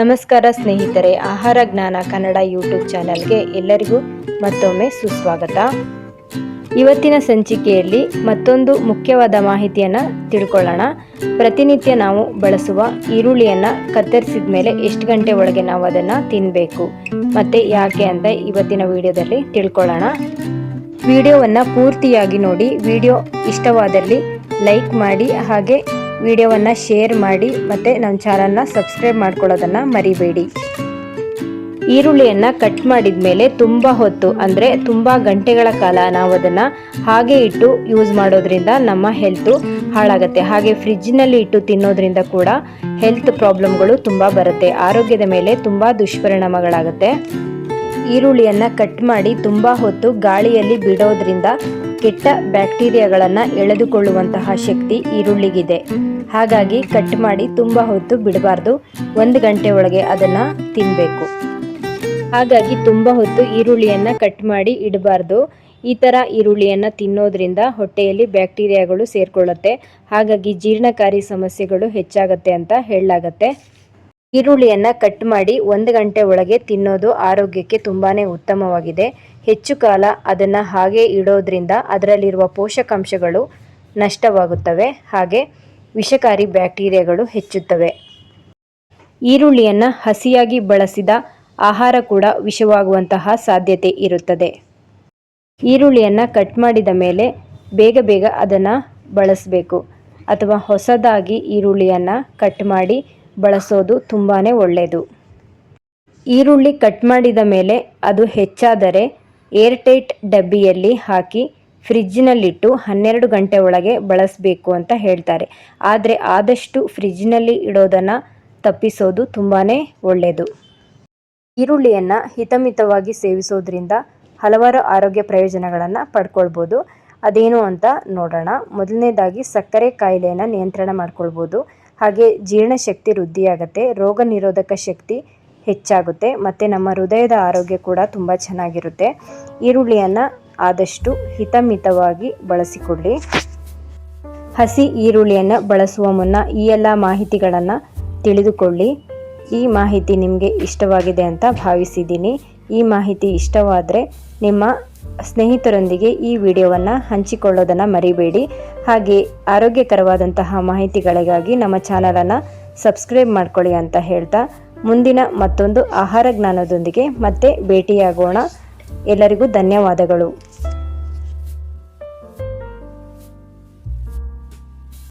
ನಮಸ್ಕಾರ ಸ್ನೇಹಿತರೆ, ಆಹಾರ ಜ್ಞಾನ ಕನ್ನಡ ಯೂಟ್ಯೂಬ್ ಚಾನೆಲ್ಗೆ ಎಲ್ಲರಿಗೂ ಮತ್ತೊಮ್ಮೆ ಸುಸ್ವಾಗತ. ಇವತ್ತಿನ ಸಂಚಿಕೆಯಲ್ಲಿ ಮತ್ತೊಂದು ಮುಖ್ಯವಾದ ಮಾಹಿತಿಯನ್ನು ತಿಳ್ಕೊಳ್ಳೋಣ. ಪ್ರತಿನಿತ್ಯ ನಾವು ಬಳಸುವ ಈರುಳ್ಳಿಯನ್ನು ಕತ್ತರಿಸಿದ ಮೇಲೆ ಎಷ್ಟು ಗಂಟೆ ಒಳಗೆ ನಾವು ಅದನ್ನು ತಿನ್ನಬೇಕು ಮತ್ತು ಯಾಕೆ ಅಂತ ಇವತ್ತಿನ ವಿಡಿಯೋದಲ್ಲಿ ತಿಳ್ಕೊಳ್ಳೋಣ. ವಿಡಿಯೋವನ್ನು ಪೂರ್ತಿಯಾಗಿ ನೋಡಿ, ವಿಡಿಯೋ ಇಷ್ಟವಾದಲ್ಲಿ ಲೈಕ್ ಮಾಡಿ, ಹಾಗೆ ವಿಡಿಯೋವನ್ನು ಶೇರ್ ಮಾಡಿ ಮತ್ತು ನಮ್ಮ ಚಾನಲ್ನ ಸಬ್ಸ್ಕ್ರೈಬ್ ಮಾಡ್ಕೊಳ್ಳೋದನ್ನು ಮರಿಬೇಡಿ. ಈರುಳ್ಳಿಯನ್ನು ಕಟ್ ಮಾಡಿದ ಮೇಲೆ ತುಂಬ ಹೊತ್ತು, ಅಂದರೆ ತುಂಬ ಗಂಟೆಗಳ ಕಾಲ ನಾವು ಅದನ್ನು ಹಾಗೆ ಇಟ್ಟು ಯೂಸ್ ಮಾಡೋದ್ರಿಂದ ನಮ್ಮ ಹೆಲ್ತು ಹಾಳಾಗುತ್ತೆ. ಹಾಗೆ ಫ್ರಿಜ್ನಲ್ಲಿ ಇಟ್ಟು ತಿನ್ನೋದ್ರಿಂದ ಕೂಡ ಹೆಲ್ತ್ ಪ್ರಾಬ್ಲಮ್ಗಳು ತುಂಬ ಬರುತ್ತೆ. ಆರೋಗ್ಯದ ಮೇಲೆ ತುಂಬ ದುಷ್ಪರಿಣಾಮಗಳಾಗುತ್ತೆ. ಈರುಳ್ಳಿಯನ್ನು ಕಟ್ ಮಾಡಿ ತುಂಬ ಹೊತ್ತು ಗಾಳಿಯಲ್ಲಿ ಬಿಡೋದ್ರಿಂದ ಕೆಟ್ಟ ಬ್ಯಾಕ್ಟೀರಿಯಾಗಳನ್ನು ಎಳೆದುಕೊಳ್ಳುವಂತಹ ಶಕ್ತಿ ಈರುಳ್ಳಿಗಿದೆ. ಹಾಗಾಗಿ ಕಟ್ ಮಾಡಿ ತುಂಬ ಹೊತ್ತು ಬಿಡಬಾರ್ದು. ಒಂದು ಗಂಟೆ ಒಳಗೆ ಅದನ್ನು ತಿನ್ನಬೇಕು ಹಾಗಾಗಿ ತುಂಬ ಹೊತ್ತು ಈರುಳ್ಳಿಯನ್ನು ಕಟ್ ಮಾಡಿ ಇಡಬಾರ್ದು. ಈ ಥರ ಈರುಳ್ಳಿಯನ್ನು ತಿನ್ನೋದ್ರಿಂದ ಹೊಟ್ಟೆಯಲ್ಲಿ ಬ್ಯಾಕ್ಟೀರಿಯಾಗಳು ಸೇರಿಕೊಳ್ಳುತ್ತೆ. ಹಾಗಾಗಿ ಜೀರ್ಣಕಾರಿ ಸಮಸ್ಯೆಗಳು ಹೆಚ್ಚಾಗತ್ತೆ ಅಂತ ಹೇಳಲಾಗತ್ತೆ. ಈರುಳ್ಳಿಯನ್ನು ಕಟ್ ಮಾಡಿ ಒಂದು ಗಂಟೆ ಒಳಗೆ ತಿನ್ನೋದು ಆರೋಗ್ಯಕ್ಕೆ ತುಂಬಾ ಉತ್ತಮವಾಗಿದೆ. ಹೆಚ್ಚು ಕಾಲ ಅದನ್ನು ಹಾಗೆ ಇಡೋದ್ರಿಂದ ಅದರಲ್ಲಿರುವ ಪೋಷಕಾಂಶಗಳು ನಷ್ಟವಾಗುತ್ತವೆ. ಹಾಗೆ ವಿಷಕಾರಿ ಬ್ಯಾಕ್ಟೀರಿಯಾಗಳು ಹೆಚ್ಚುತ್ತವೆ. ಈರುಳ್ಳಿಯನ್ನು ಹಸಿಯಾಗಿ ಬಳಸಿದ ಆಹಾರ ಕೂಡ ವಿಷವಾಗುವಂತಹ ಸಾಧ್ಯತೆ ಇರುತ್ತದೆ. ಈರುಳ್ಳಿಯನ್ನು ಕಟ್ ಮಾಡಿದ ಮೇಲೆ ಬೇಗ ಬೇಗ ಅದನ್ನು ಬಳಸಬೇಕು. ಅಥವಾ ಹೊಸದಾಗಿ ಈರುಳ್ಳಿಯನ್ನು ಕಟ್ ಮಾಡಿ ಬಳಸೋದು ತುಂಬಾ ಒಳ್ಳೆಯದು ಈರುಳ್ಳಿ ಕಟ್ ಮಾಡಿದ ಮೇಲೆ ಅದು ಹೆಚ್ಚಾದರೆ ಏರ್ಟೈಟ್ ಡಬ್ಬಿಯಲ್ಲಿ ಹಾಕಿ ಫ್ರಿಜ್ಜಿನಲ್ಲಿಟ್ಟು ಹನ್ನೆರಡು ಗಂಟೆ ಒಳಗೆ ಬಳಸಬೇಕು ಅಂತ ಹೇಳ್ತಾರೆ. ಆದರೆ ಆದಷ್ಟು ಫ್ರಿಜ್ನಲ್ಲಿ ಇಡೋದನ್ನು ತಪ್ಪಿಸೋದು ತುಂಬಾ ಒಳ್ಳೆಯದು ಈರುಳ್ಳಿಯನ್ನು ಹಿತಮಿತವಾಗಿ ಸೇವಿಸೋದ್ರಿಂದ ಹಲವಾರು ಆರೋಗ್ಯ ಪ್ರಯೋಜನಗಳನ್ನು ಪಡ್ಕೊಳ್ಬೋದು. ಅದೇನು ಅಂತ ನೋಡೋಣ. ಮೊದಲನೇದಾಗಿ ಸಕ್ಕರೆ ಕಾಯಿಲೆಯನ್ನು ನಿಯಂತ್ರಣ ಮಾಡ್ಕೊಳ್ಬೋದು. ಹಾಗೆ ಜೀರ್ಣಶಕ್ತಿ ವೃದ್ಧಿಯಾಗುತ್ತೆ, ರೋಗ ನಿರೋಧಕ ಶಕ್ತಿ ಹೆಚ್ಚಾಗುತ್ತೆ, ಮತ್ತು ನಮ್ಮ ಹೃದಯದ ಆರೋಗ್ಯ ಕೂಡ ತುಂಬ ಚೆನ್ನಾಗಿರುತ್ತೆ. ಈರುಳ್ಳಿಯನ್ನು ಆದಷ್ಟು ಹಿತಮಿತವಾಗಿ ಬಳಸಿಕೊಳ್ಳಿ. ಹಸಿ ಈರುಳ್ಳಿಯನ್ನು ಬಳಸುವ ಮುನ್ನ ಈ ಎಲ್ಲ ಮಾಹಿತಿಗಳನ್ನು ತಿಳಿದುಕೊಳ್ಳಿ. ಈ ಮಾಹಿತಿ ನಿಮಗೆ ಇಷ್ಟವಾಗಿದೆ ಅಂತ ಭಾವಿಸಿದ್ದೀನಿ. ಈ ಮಾಹಿತಿ ಇಷ್ಟವಾದರೆ ನಿಮ್ಮ ಸ್ನೇಹಿತರೊಂದಿಗೆ ಈ ವಿಡಿಯೋವನ್ನು ಹಂಚಿಕೊಳ್ಳೋದನ್ನು ಮರಿಬೇಡಿ. ಹಾಗೆ ಆರೋಗ್ಯಕರವಾದಂತಹ ಮಾಹಿತಿಗಳಿಗಾಗಿ ನಮ್ಮ ಚಾನಲನ್ನು ಸಬ್ಸ್ಕ್ರೈಬ್ ಮಾಡ್ಕೊಳ್ಳಿ ಅಂತ ಹೇಳ್ತಾ ಮುಂದಿನ ಮತ್ತೊಂದು ಆಹಾರ ಜ್ಞಾನದೊಂದಿಗೆ ಮತ್ತೆ ಭೇಟಿಯಾಗೋಣ. ಎಲ್ಲರಿಗೂ ಧನ್ಯವಾದಗಳು.